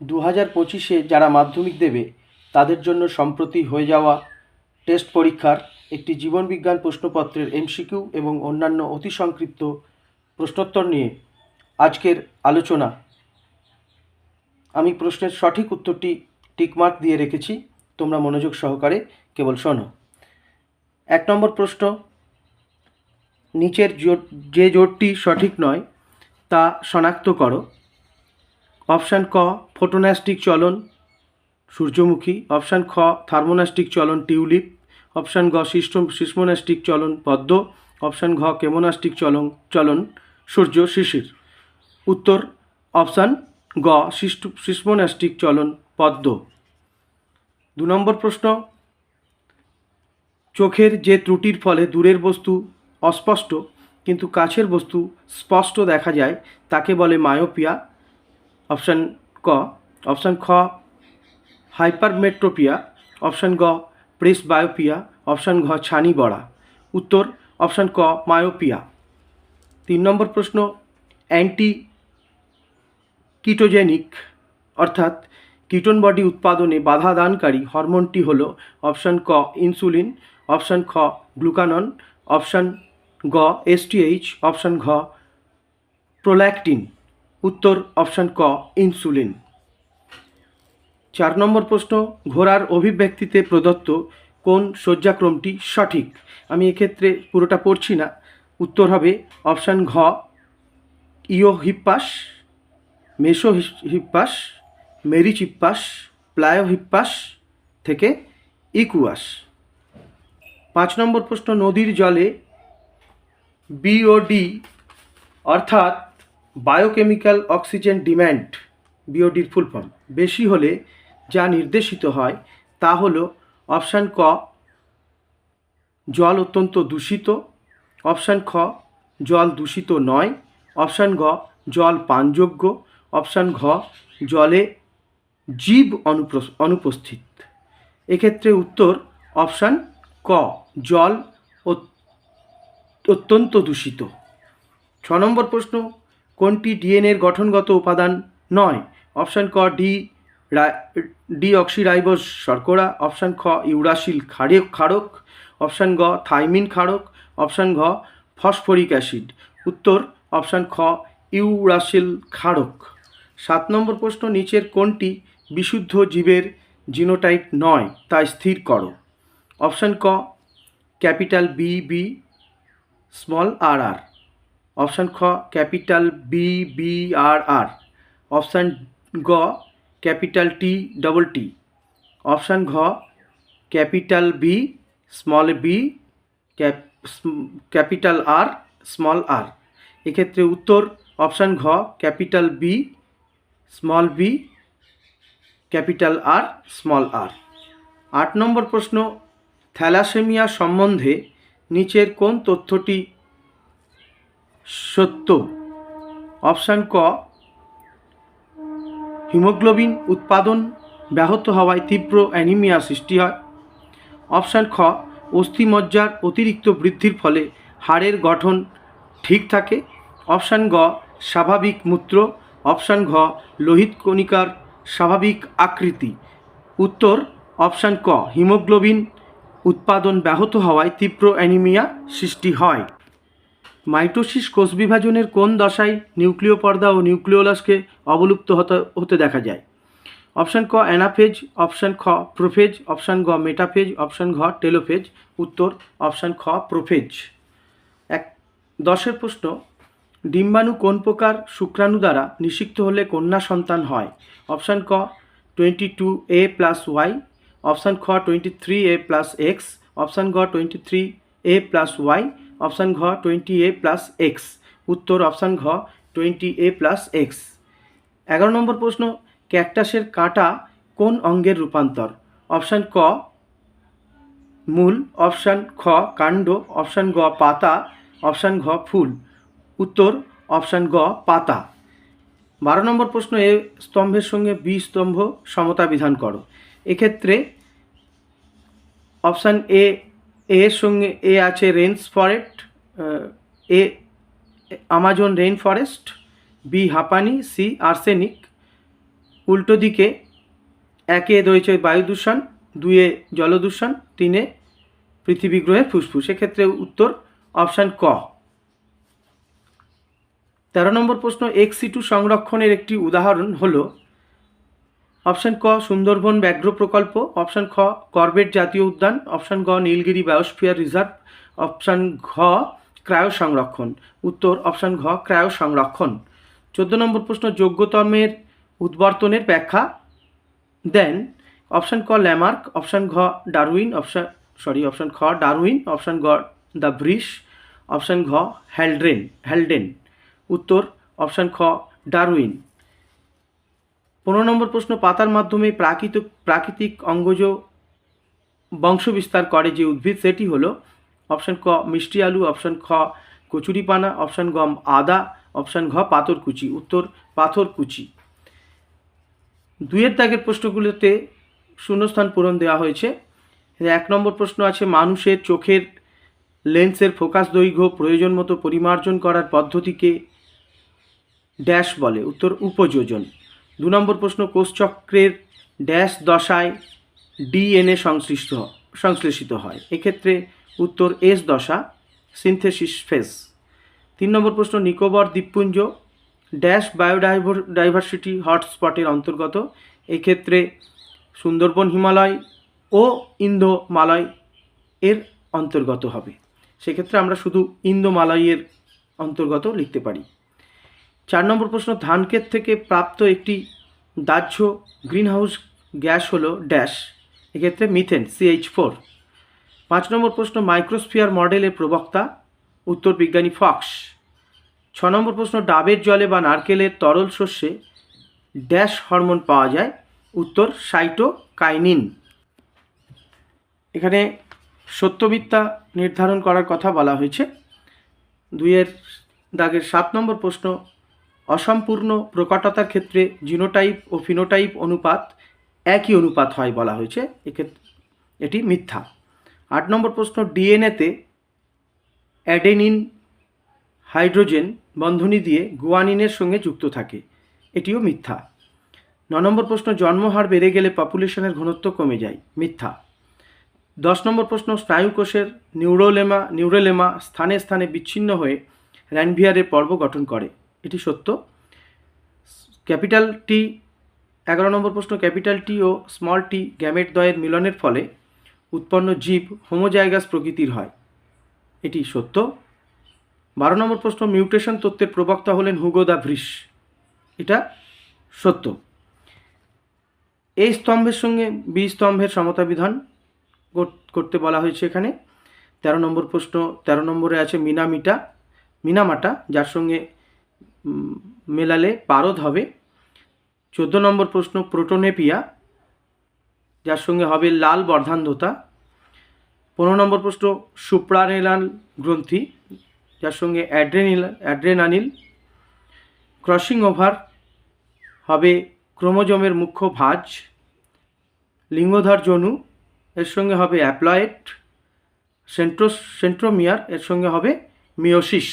দু হাজার পঁচিশে যারা মাধ্যমিক দেবে, তাদের জন্য সম্প্রতি হয়ে যাওয়া টেস্ট পরীক্ষার একটি জীবনবিজ্ঞান প্রশ্নপত্রের এমসিকিউ এবং অন্যান্য অতি সংক্ষিপ্ত প্রশ্নোত্তর নিয়ে আজকের আলোচনা। আমি প্রশ্নের সঠিক উত্তরটি টিকমার্ক দিয়ে রেখেছি, তোমরা মনোযোগ সহকারে কেবল শোনো। এক নম্বর প্রশ্ন, নিচের জোট, যে জোটটি সঠিক নয়, তা শনাক্ত করো। অপশান ক ফোটোন্যাস্টিক চলন সূর্যমুখী অপশান খ থার্মোনাস্টিক চলন টিউলিপ অপশান গ সিস্ট সিসমোনাস্টিক চলন পদ্ম অপশান ঘ কেমোনাস্টিক চলন চলন সূর্য, শিশির। উত্তর অপশান গ সিস্ট সিসমোনাস্টিক চলন পদ্ম। দু নম্বর প্রশ্ন, চোখের যে ত্রুটির ফলে দূরের বস্তু অস্পষ্ট, কিন্তু কাছের বস্তু স্পষ্ট দেখা যায়, তাকে বলে মায়োপিয়া অপশান ক, অপশান খ, হাইপারমেট্রোপিয়া, অপশান গ প্রেস বায়োপিয়া অপশান ঘ ছানি বড়া উত্তর, অপশান ক, মায়োপিয়া। তিন নম্বর প্রশ্ন অ্যান্টি কিটোজেনিক অর্থাৎ কিটোন বডি উৎপাদনে বাধা দানকারী হরমোনটি হল অপশান ক, ইনসুলিন, অপশান খ, গ্লুকানন, অপশান গ এসটিএইচ অপশান ঘ, প্রোল্যাকটিন। উত্তর অপশান ক, ইনসুলিন। চার নম্বর প্রশ্ন, ঘোড়ার অভিব্যক্তিতে প্রদত্ত কোন শয্যাক্রমটি সঠিক? আমি এক্ষেত্রে পুরোটা পড়ছি না। উত্তর হবে অপশান ঘ ইও হিপ্পাস মেসো হিপ্পাস প্লায়ো হিপ্পাস থেকে ইকুয়াস। পাঁচ নম্বর প্রশ্ন, নদীর জলে বিওডি অর্থাৎ বায়োকেমিক্যাল অক্সিজেন ডিম্যান্ড, বিওডির ফুল ফর্ম। বেশি হলে যা নির্দেশিত হয় তা হল অপশান ক, জল অত্যন্ত দূষিত, অপশান খ, জল দূষিত নয়, অপশান গ, জল পানযোগ্য, অপশান ঘ, জলে জীব অনুপস্থিত। এক্ষেত্রে উত্তর অপশান ক, জল অত্যন্ত দূষিত। ছ নম্বর প্রশ্ন কোনটি ডিএনএর গঠনগত উপাদান? নয়। অপশান ক, ডি ডি অক্সিরাইবোস শর্করা। অপশান খ, ইউরাসিল ক্ষারে ক্ষারক। অপশান গ, থাইমিন ক্ষারক। অপশান ঘ, ফসফরিক অ্যাসিড। উত্তর, অপশান খ, ইউরাসিল ক্ষারক। সাত নম্বর প্রশ্ন, নিচের কোনটি বিশুদ্ধ জীবের জিনোটাইপ নয়, তা স্থির করো। অপশান ক, capital B B, small R R. Option খ, capital B B R R option গ, capital T double T option ঘ, capital B small B capital R small R এক্ষেত্রে উত্তর, অপশান ঘ, capital B small B capital R small R আট নম্বর প্রশ্ন, thalassaemia সম্বন্ধে নিচের কোন তথ্যটি সত্য। অপশান ক, হিমোগ্লোবিন উৎপাদন ব্যাহত হওয়ায় তীব্র অ্যানিমিয়া সৃষ্টি হয়। অপশান খ, অস্থিমজ্জার অতিরিক্ত বৃদ্ধির ফলে হাড়ের গঠন ঠিক থাকে। অপশান গ, স্বাভাবিক মূত্র। অপশান ঘ, লোহিত কণিকার স্বাভাবিক আকৃতি। উত্তর, অপশান ক, হিমোগ্লোবিন উৎপাদন ব্যাহত হওয়ায় তীব্র অ্যানিমিয়া সৃষ্টি হয়। মাইটোসিস কোষ বিভাজনের কোন দশায় নিউক্লিয় পর্দা ও নিউক্লিওলাসকে অবলুপ্ত হতে হতে দেখা যায়? অপশান ক, অ্যানাফেজ, অপশান খ, প্রোফেজ, অপশান গ, মেটাফেজ, অপশান ঘ, টেলোফেজ। উত্তর, অপশান খ, প্রোফেজ। এক, দশের প্রশ্ন, ডিম্বাণু কোন প্রকার শুক্রাণু দ্বারা নিষিক্ত হলে কন্যা সন্তান হয়? অপশান ক, twenty two A plus Y. Option খ, twenty three A plus X. Option ঘ twenty three A plus Y. Option ঘ টোয়েন্টি এ প্লাস এক্স উত্তর অপশান ঘ টোয়েন্টি এ প্লাস এক্স এগারো নম্বর প্রশ্ন ক্যাকটাসের কাঁটা কোন অঙ্গের রূপান্তর? অপশান ক, মূল, অপশান খ, কাণ্ড, অপশান গ পাতা, অপশান ঘ, ফুল। উত্তর অপশান গ পাতা। বারো নম্বর প্রশ্ন, এ স্তম্ভের সঙ্গে বি স্তম্ভ সমতা বিধান করো। এক্ষেত্রে অপশান এ এর সঙ্গে এ আছে rains forest A, Amazon rain forest, B হাঁপানি, সি আর্সেনিক। উল্টো দিকে একে রয়েছে বায়ু দূষণ, দুয়ে জলদূষণ তিনে পৃথিবী গ্রহের ফুসফুস। এক্ষেত্রে উত্তর অপশান ক। তেরো নম্বর প্রশ্ন এক্সিটু সংরক্ষণের একটি উদাহরণ হলো অপশান ক, সুন্দরবন ব্যাঘ্র প্রকল্প। অপশান খ করবেট জাতীয় উদ্যান। অপশান গ, নীলগিরি বায়োস্ফিয়ার রিজার্ভ। অপশান ঘ ক্রায় সংরক্ষণ উত্তর, অপশান ঘ ক্রায় সংরক্ষণ চোদ্দ নম্বর প্রশ্ন, যোগ্যতমের উদ্বর্তনের ব্যাখ্যা। দেন অপশান ক, ল্যামার্ক। অপশান ঘ, ডারউইন। অপশান সরি অপশান খ, ডারউইন। অপশান গ, দ্য ব্রিশ। অপশান ঘ হ্যালড্রেন হ্যালডেন উত্তর, অপশান খ, ডারউইন। পনেরো নম্বর প্রশ্ন, পাতার মাধ্যমে প্রাকৃতিক প্রাকৃতিক অঙ্গজ বংশবিস্তার করে যে উদ্ভিদ, সেটি হলো অপশান ক, মিষ্টি আলু, অপশান খ কচুরিপানা অপশান গ, আদা, অপশান ঘ পাথরকুচি উত্তর পাথরকুচি দুইয়ের দাগের প্রশ্নগুলোতে শূন্যস্থান পূরণ দেওয়া হয়েছে। এক নম্বর প্রশ্ন আছে, মানুষের চোখের লেন্সের ফোকাস দৈর্ঘ্য প্রয়োজন মতো পরিমার্জন করার পদ্ধতিকে ড্যাশ বলে। উত্তর, উপযোজন। দু নম্বর প্রশ্ন, কোষচক্রের ড্যাশ দশায় ডিএনএ সংশ্লিষ্ট, সংশ্লেষিত হয়। এক্ষেত্রে উত্তর এস দশা, সিনথেসিস ফেস তিন নম্বর প্রশ্ন, নিকোবর দ্বীপপুঞ্জ ড্যাশ বায়োডাইভার ডাইভার্সিটি হটস্পটের অন্তর্গত। এক্ষেত্রে সুন্দরবন হিমালয় ও ইন্দোমালয় এর অন্তর্গত হবে। সেক্ষেত্রে আমরা শুধু ইন্দোমালয়ের অন্তর্গত লিখতে পারি। চার নম্বর প্রশ্ন, ধানক্ষেত থেকে প্রাপ্ত একটি দাহ্য গ্রিনহাউস গ্যাস হলো ড্যাশ, এক্ষেত্রে মিথেন সিএইচ ফোর পাঁচ নম্বর প্রশ্ন, মাইক্রোস্ফিয়ার মডেলের প্রবক্তা, উত্তর বিজ্ঞানী ফক্স। ছ নম্বর প্রশ্ন, ডাবের জলে বা নারকেলের তরল শস্যে ড্যাশ হরমোন পাওয়া যায়, উত্তর সাইটোকাইনিন। এখানে সত্যবিদ্যা নির্ধারণ করার কথা বলা হয়েছে। দুইয়ের দাগের সাত নম্বর প্রশ্ন অসম্পূর্ণ প্রকটতার ক্ষেত্রে জিনোটাইপ ও ফিনোটাইপ অনুপাত একই অনুপাত হয় বলা হয়েছে, এক্ষেত্রে এটি মিথ্যা। আট নম্বর প্রশ্ন, ডিএনএতে অ্যাডেনিন, হাইড্রোজেন বন্ধনী দিয়ে গুয়ানিনের সঙ্গে যুক্ত থাকে, এটিও মিথ্যা। ন নম্বর প্রশ্ন, জন্মহার বেড়ে গেলে পপুলেশনের ঘনত্ব কমে যায়, মিথ্যা। দশ নম্বর প্রশ্ন, স্নায়ুকোষের নিউরোলেমা নিউরোলেমা স্থানে স্থানে বিচ্ছিন্ন হয়ে র্যানভিয়ারের পর্ব গঠন করে এটি সত্য। ক্যাপিটাল টি, এগারো নম্বর প্রশ্ন, ক্যাপিটাল টি ও স্মল টি গ্যামেট দ্বয়ের মিলনের ফলে উৎপন্ন জীব হোমোজাইগাস প্রকৃতির হয়। এটি সত্য। বারো নম্বর প্রশ্ন, মিউটেশন তত্ত্বের প্রবক্তা হলেন হুগো দা ভ্রিস। এটা সত্য। এই স্তম্ভের সঙ্গে বি স্তম্ভের সমতা বিধান করতে বলা হয়েছে এখানে। তেরো নম্বর প্রশ্ন, তেরো নম্বরে আছে মিনামিটা, মিনামাটা, যার সঙ্গে মেলালে পারদ হবে। চোদ্দ নম্বর প্রশ্ন, প্রোটোনেপিয়া, যার সঙ্গে হবে লাল বর্ধান্ধতা। পনেরো নম্বর প্রশ্ন সুপ্রানেলাল গ্রন্থি, যার সঙ্গে অ্যাড্রেনিল, অ্যাড্রেনানিল ক্রসিং ওভার হবে ক্রোমোজোমের মুখ্য ভাঁজ। লিঙ্গধার জনু এর সঙ্গে হবে অ্যাপ্লয়েড। সেন্ট্রোস, সেন্ট্রোমিয়ার, এর সঙ্গে হবে মিওসিস